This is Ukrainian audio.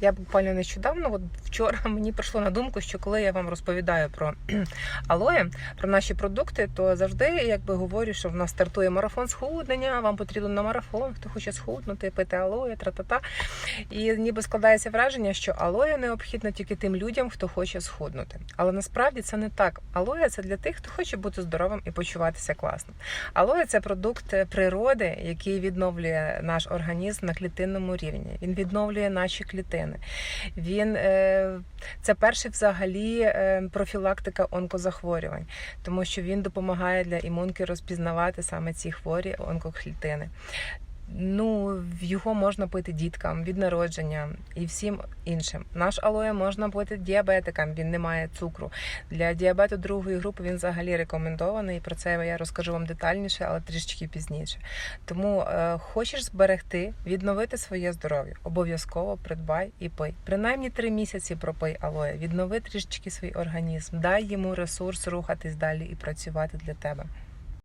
Я буквально нещодавно, от вчора мені прийшло на думку, що коли я вам розповідаю про алоє, про наші продукти, то завжди якби говорю, що в нас стартує марафон схуднення, вам потрібно на марафон, хто хоче схуднути, пити алоє, тра-та-та. І ніби складається враження, що алоє необхідно тільки тим людям, хто хоче схуднути. Але насправді це не так. Алоє це для тих, хто хоче бути здоровим і почуватися класно. Алоє це продукт природи, який відновлює наш організм на клітинному рівні. Він відновлює наші клітини. Він е, це перший взагалі е, профілактика онкозахворювань, тому що він допомагає для імунки розпізнавати саме ці хворі онкоклітини. Ну, його можна пити діткам від народження і всім іншим. Наш алоє можна пити діабетикам, він не має цукру. Для діабету другої групи він взагалі рекомендований. Про це я розкажу вам детальніше, але трішечки пізніше. Тому е, хочеш зберегти, відновити своє здоров'я, обов'язково придбай і пий. Принаймні три місяці пропий алоє, віднови трішечки свій організм, дай йому ресурс рухатись далі і працювати для тебе.